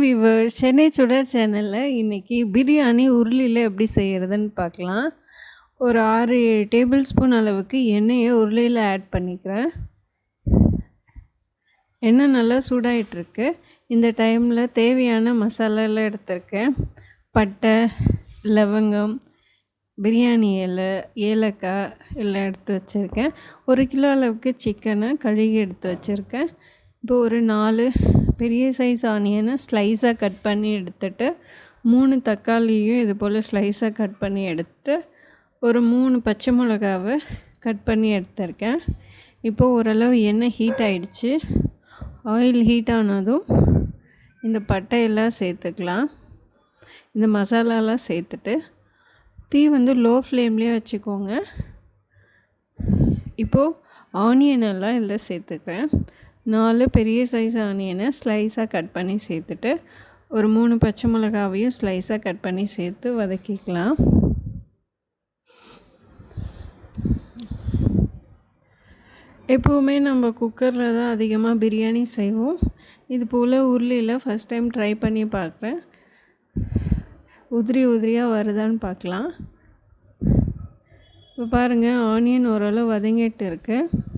Viewer Chennai சுடர் சேனலில் இன்றைக்கி பிரியாணி உருளியில் எப்படி செய்கிறதுன்னு பார்க்கலாம். ஒரு ஆறு ஏழு டேபிள் ஸ்பூன் அளவுக்கு எண்ணெயை உருளியில் ஆட் பண்ணிக்கிறேன். எண்ணெய் நல்லா சூடாயிட்ருக்கு இந்த டைமில் தேவையான மசாலாலாம் எடுத்திருக்கேன். பட்டை லவங்கம் பிரியாணி இலை ஏலக்காய் எல்லாம் எடுத்து வச்சுருக்கேன். ஒரு கிலோ அளவுக்கு சிக்கனை கழுகி எடுத்து வச்சுருக்கேன். இப்போ ஒரு நாலு பெரிய சைஸ் ஆனியனை ஸ்லைஸாக கட் பண்ணி எடுத்துட்டு மூணு தக்காளியும் இது போல் ஸ்லைஸாக கட் பண்ணி எடுத்து ஒரு மூணு பச்சை மிளகாவை கட் பண்ணி எடுத்திருக்கேன். இப்போது ஓரளவு எண்ணெய் ஹீட் ஆகிடுச்சு ஆயில் ஹீட் ஆனதும் இந்த பட்டையெல்லாம் சேர்த்துக்கலாம். இந்த மசாலாலாம் சேர்த்துட்டு தீ வந்து லோ ஃப்ளேம்லேயே வச்சுக்கோங்க. இப்போது ஆனியன் எல்லாம் இதில் சேர்த்துக்கிறேன். நாலு பெரிய சைஸ் ஆனியனை ஸ்லைஸாக கட் பண்ணி சேர்த்துட்டு ஒரு மூணு பச்சை மிளகாவையும் ஸ்லைஸாக கட் பண்ணி சேர்த்து வதக்கிக்கலாம். எப்போவுமே நம்ம குக்கரில் தான் அதிகமாக பிரியாணி செய்வோம். இது போல் உருளியில் ஃபஸ்ட் டைம் ட்ரை பண்ணி பார்க்குறேன் உதிரி உதிரியாக வருதான்னு பார்க்கலாம் இப்போ பாருங்கள் ஆனியன் ஓரளவு வதங்கிட்டு இருக்குது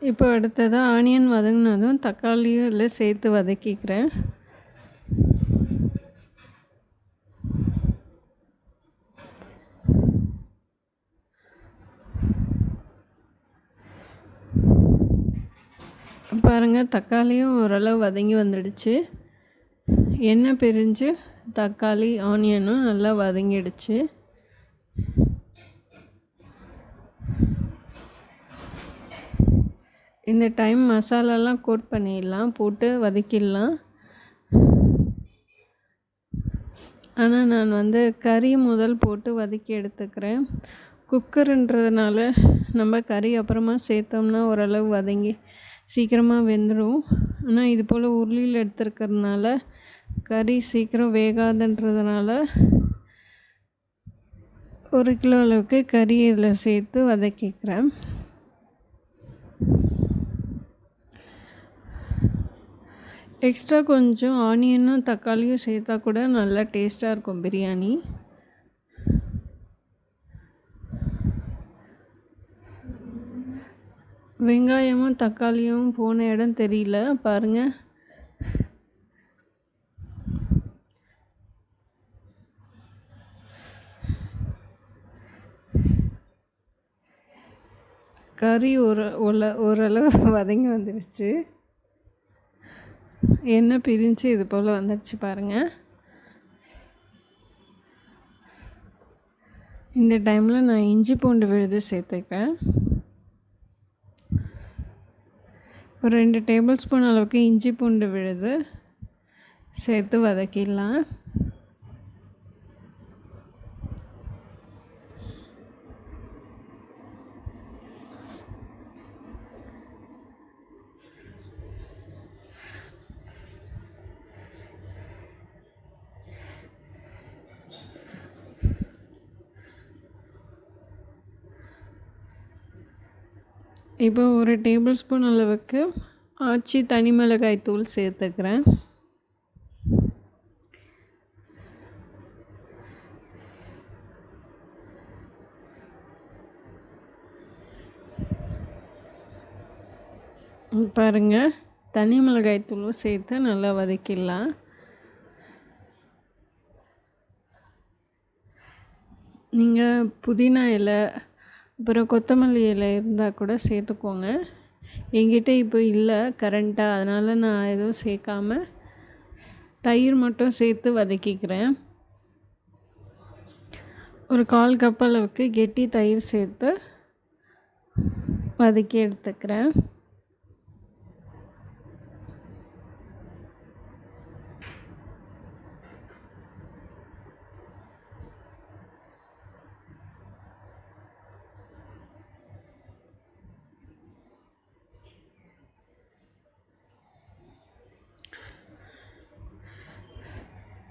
இப்போ அடுத்ததாக ஆனியன் வதங்கினதும் தக்காளியும் இதில் சேர்த்து வதக்கிக்கிறேன். பாருங்கள் தக்காளியும் ஓரளவு வதங்கி வந்துடுச்சு. எண்ணெய் பிரிஞ்சு தக்காளி ஆனியனும் நல்லா வதங்கிடுச்சு. இந்த டைம் மசாலாலாம் கோட் பண்ணிடலாம் போட்டு வதக்கிடலாம். ஆனால் நான் வந்து கறி முதல் போட்டு வதக்கி எடுத்துக்கிறேன். குக்கருன்றதுனால நம்ம கறி அப்புறமா சேர்த்தோம்னா ஓரளவு வதங்கி சீக்கிரமாக வெந்துடும் ஆனால் இது போல் உருளியில் எடுத்துருக்கிறதுனால கறி சீக்கிரம் வேகாதுன்றதுனால ஒரு கிலோ அளவுக்கு கறி இதில் சேர்த்து வதக்கிக்கிறேன். எக்ஸ்ட்ரா கொஞ்சம் ஆனியனும் தக்காளியும் சேர்த்தா கூட நல்லா டேஸ்ட்டாக இருக்கும் பிரியாணி. வெங்காயமும் தக்காளியும் போன இடம் தெரியல. பாருங்கள் கறி ஒரு ஓரளவு வதங்கி வந்துடுச்சு எண்ணெய் பிரிஞ்சு இது போல் வந்துடுச்சு பாருங்கள் இந்த டைமில் நான் இஞ்சி பூண்டு விழுது சேர்த்துக்கிறேன். ஒரு ரெண்டு டேபிள் ஸ்பூன் அளவுக்கு இஞ்சி பூண்டு விழுது சேர்த்து வதக்கிடலாம். இப்போ ஒரு டேபிள் ஸ்பூன் அளவுக்கு ஆச்சி தனி மிளகாய் தூள் சேர்த்துக்கிறேன். பாருங்கள் தனி மிளகாய் தூளும் சேர்த்து நல்லா வதக்கிடலாம். நீங்கள் புதினா இலை அப்புறம் கொத்தமல்லி இலை இருந்தால் கூட சேர்த்துக்கோங்க. என்கிட்ட இப்போ இல்லை கரண்ட்டாக அதனால் நான் எதுவும் சேர்க்காம தயிர் மட்டும் சேர்த்து வதக்கிக்கிறேன். ஒரு கால் கப் அளவுக்கு கெட்டி தயிர் சேர்த்து வதக்கி எடுத்துக்கிறேன்.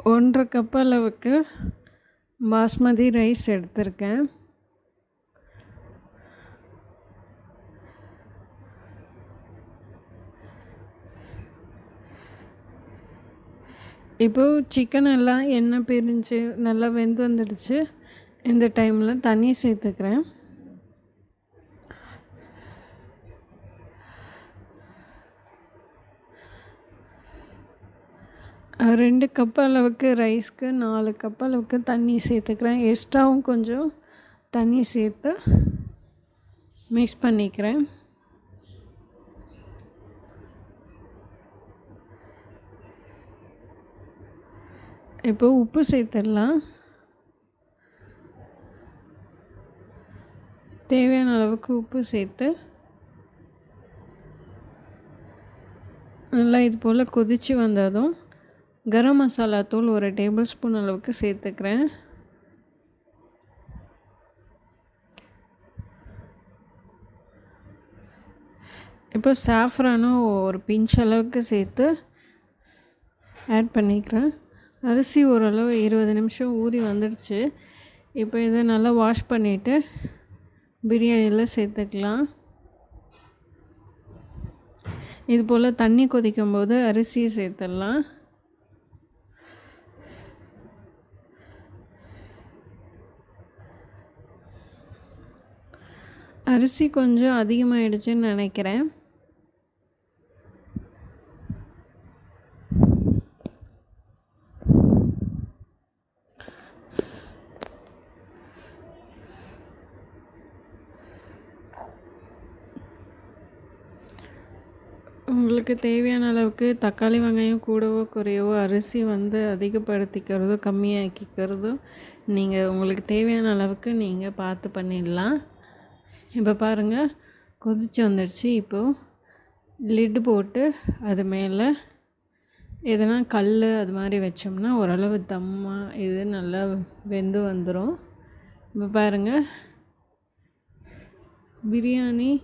ஒன்றரை கப் அளவுக்கு பாஸ்மதி ரைஸ் எடுத்திருக்கேன். இப்போது சிக்கன் எல்லாம் எண்ணெய் பிரிஞ்சு நல்லா வெந்து வந்துடுச்சு. இந்த டைமில் தண்ணி சேர்த்துக்கிறேன். ரெண்டு கப் அளவுக்கு ரைஸ்க்கு நாலு கப் அளவுக்கு தண்ணி சேர்த்துக்கிறேன். எக்ஸ்ட்ராவும் கொஞ்சம் தண்ணி சேர்த்து மிக்ஸ் பண்ணிக்கிறேன். இப்போ உப்பு சேர்த்துடலாம். தேவையான அளவுக்கு உப்பு சேர்த்து நல்லா இது போல் கொதித்து வந்ததும் கரம் மசாலா தூள் ஒரு டேபிள் ஸ்பூன் அளவுக்கு சேர்த்துக்கிறேன். இப்போ சாஃப்ரானும் ஒரு பிஞ்ச் அளவுக்கு சேர்த்து ஆட் பண்ணிக்கிறேன். அரிசி ஓரளவு இருபது நிமிஷம் ஊறி வந்துடுச்சு. இப்போ இதை நல்லா வாஷ் பண்ணிவிட்டு பிரியாணியில் சேர்த்துக்கலாம். இது போல் தண்ணி கொதிக்கும் போது அரிசியை சேர்த்துடலாம். அரிசி கொஞ்சம் அதிகமாகிடுச்சுன்னு நினைக்கிறேன். உங்களுக்கு தேவையான அளவுக்கு தக்காளி வெங்காயம் கூடவோ குறையவோ அரிசி வந்து அதிகப்படுத்திக்கிறதோ கம்மியாக்கிக்கிறதோ நீங்கள் உங்களுக்கு தேவையான அளவுக்கு நீங்கள் பார்த்து பண்ணிடலாம். இப்போ பாருங்கள் கொதிச்சு வந்துடுச்சு இப்போது லிட்டு போட்டு அது மேலே எதனா கல் அது மாதிரி வச்சோம்னா ஓரளவு தம்மாக இது நல்லா வெந்து வந்துடும் இப்போ பாருங்கள் பிரியாணி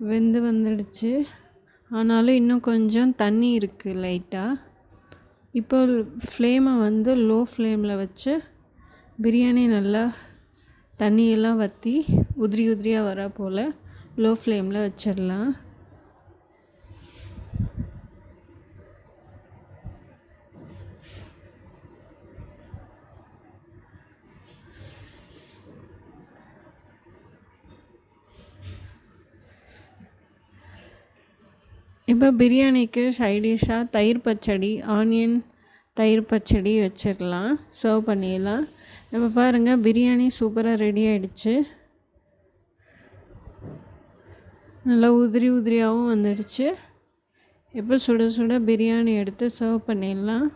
வெந்து வந்துடுச்சு. ஆனாலும் இன்னும் கொஞ்சம் தண்ணி இருக்குது லைட்டாக இப்போ ஃப்ளேமை வந்து லோ ஃப்ளேமில் வச்சு பிரியாணி நல்லா தண்ணியெல்லாம் வற்றி உதிரி உதிரியாக வர போல் லோ ஃப்ளேமில் வச்சிடலாம். இப்போ பிரியாணிக்கு சைடிஷாக தயிர் பச்சடி ஆனியன் தயிர் பச்சடி வச்சிடலாம். சர்வ் பண்ணிடலாம். இப்போ பாருங்கள் பிரியாணி சூப்பராக ரெடி ஆகிடுச்சு நல்லா உதிரி உதிரியாகவும் வந்துடுச்சு. இப்போ சுட சுட பிரியாணி எடுத்து சர்வ் பண்ணிடலாம்.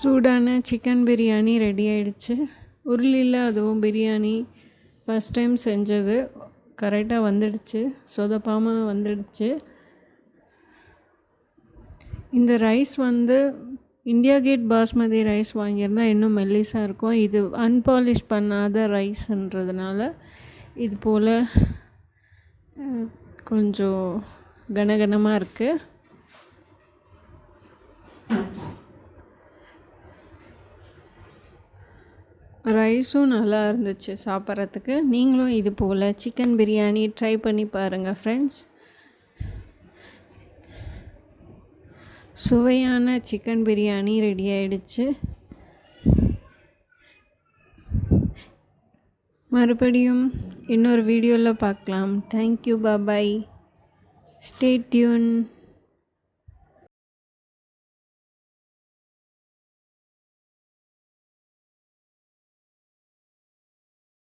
சூடான சிக்கன் பிரியாணி ரெடி ஆகிடுச்சு உருளியில் அதுவும் பிரியாணி ஃபஸ்ட் டைம் செஞ்சது. கரெக்டாக வந்துடுச்சு. சொதப்பாமல் வந்துடுச்சு. இந்த ரைஸ் வந்து இந்தியா கேட் பாஸ்மதி ரைஸ் வாங்கியிருந்தால் இன்னும் மெல்லிஸாக இருக்கும். இது அன்பாலிஷ் பண்ணாத ரைஸ்ன்றதுனால இது போல் கொஞ்சம் கனகனமாக இருக்குது ரைஸும் நல்லா இருந்துச்சு சாப்பிட்றதுக்கு. நீங்களும் இது போல் சிக்கன் பிரியாணி ட்ரை பண்ணி பாருங்கள் ஃப்ரெண்ட்ஸ் சுவையான சிக்கன் பிரியாணி ரெடி ஆயிடுச்சு. மறுபடியும் இன்னொரு வீடியோவில் பார்க்கலாம். Thank you பாபாய் stay tune